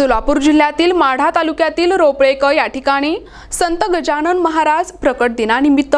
सोलापूर जिल्ह्यातील माढा तालुक्यातील रोपळेक या ठिकाणी संत गजानन महाराज प्रकट दिनानिमित्त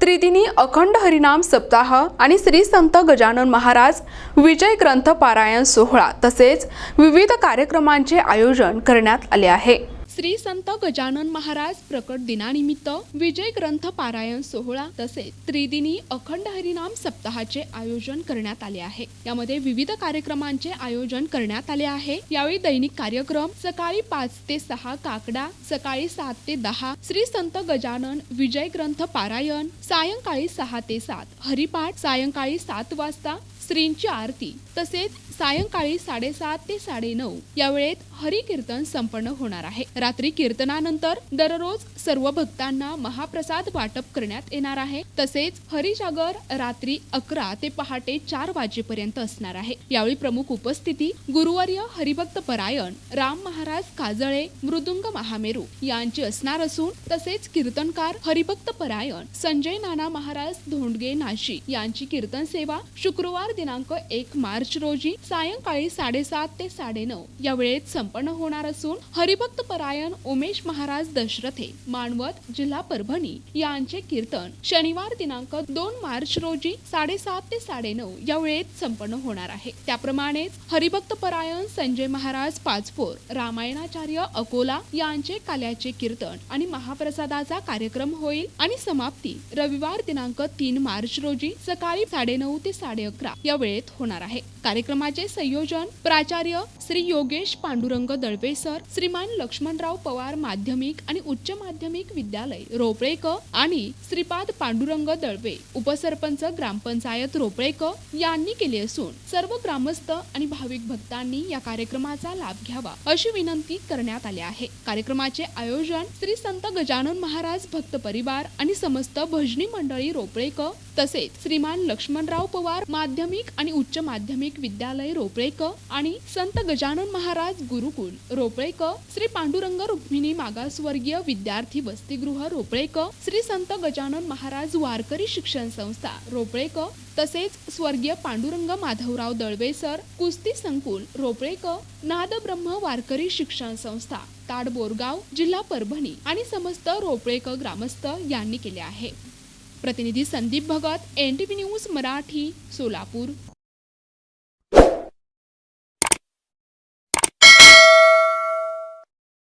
त्रिदिनी अखंड हरिनाम सप्ताह आणि श्री संत गजानन महाराज विजय ग्रंथ पारायण सोहळा तसेच विविध कार्यक्रमांचे आयोजन करण्यात आले आहे. श्री संत गजानन महाराज प्रकट दिनानिमित्त विजय ग्रंथ पारायण सोहळा तसेच त्रिदिनी अखंड हरिनाम सप्ताहाचे आयोजन करण्यात आले आहे. यामध्ये विविध कार्यक्रमांचे आयोजन करण्यात आले आहे. यावेळी दैनिक कार्यक्रम सकाळी पाच ते सहा काकडा सकाळी सात ते दहा श्री संत गजानन विजय ग्रंथ पारायण सायंकाळी सहा ते सात हरिपाठ सायंकाळी सात वाजता श्रींची आरती तसेच सायंकाळी साडेसात ते साडेनऊ या वेळेत हरी कीर्तन संपन्न होणार आहे. रात्री कीर्तनानंतर दररोज सर्व भक्तांना महाप्रसाद वाटप करण्यात येणार आहे. तसेच हरिजागर रात्री अकरा ते पहाटे चार वाजेपर्यंत असणार आहे. यावेळी प्रमुख उपस्थिती गुरुवर्य हरिभक्त परायण राम महाराज काजळे मृदुंग महामेरू यांची असणार असून तसेच कीर्तनकार हरिभक्त परायण संजय नाना महाराज धोंडगे नाशी यांची कीर्तन सेवा शुक्रवार दिनांक एक मार्च रोजी सायंकाळी साडेसात ते साडेनऊ या वेळेत संपन्न होणार असून हरिभक्त परायण उमेश महाराज दशरथे मानवत जिल्हा परभणी यांचे कीर्तन शनिवार दिनांक दोन मार्च रोजी साडेसात ते साडेनऊ या वेळेत संपन्न होणार आहे. त्याप्रमाणेच हरिभक्त परायण संजय महाराज पाचपोर रामायणाचार्य अकोला यांचे काल्याचे कीर्तन आणि महाप्रसादाचा कार्यक्रम होईल आणि समाप्ती रविवार दिनांक तीन मार्च रोजी सकाळी साडेनऊ ते साडे अकरा या वेळेत होणार आहे. कार्यक्रमा संयोजन प्राचार्य श्री योगेश पांडुरंग दळवे सर श्रीमान लक्ष्मणराव पवार माध्यमिक आणि उच्च माध्यमिक विद्यालय रोपळेक आणि श्रीपाद पांडुरंग दळवे उपसरपंच ग्रामपंचायत रोपळेक यांनी केले असून सर्व ग्रामस्थ आणि भाविक भक्तांनी या कार्यक्रमाचा लाभ घ्यावा अशी विनंती करण्यात आली आहे. कार्यक्रमाचे आयोजन श्री संत गजानन महाराज भक्त परिवार आणि समस्त भजनी मंडळी रोपळेक तसेच श्रीमान लक्ष्मणराव पवार माध्यमिक आणि उच्च माध्यमिक विद्यालय रोपळेक आणि संत गजानन महाराज गुरुकुल रोपळेक श्री पांडुरंग रुक्मिणी मागासवर्गीय विद्यार्थी वसतिगृह रोपळेक श्री संत गजानन महाराज वारकरी शिक्षण संस्था रोपळेक तसेच स्वर्गीय पांडुरंग माधवराव दळवे सर कुस्ती संकुल रोपळेक नादब्रह्म वारकरी शिक्षण संस्था ताडबोरगाव जिल्हा परभणी आणि समस्त रोपळेक ग्रामस्थ यांनी केले आहे. प्रतिनिधी Sandeep Bhagat N T V news Marathi Solapur.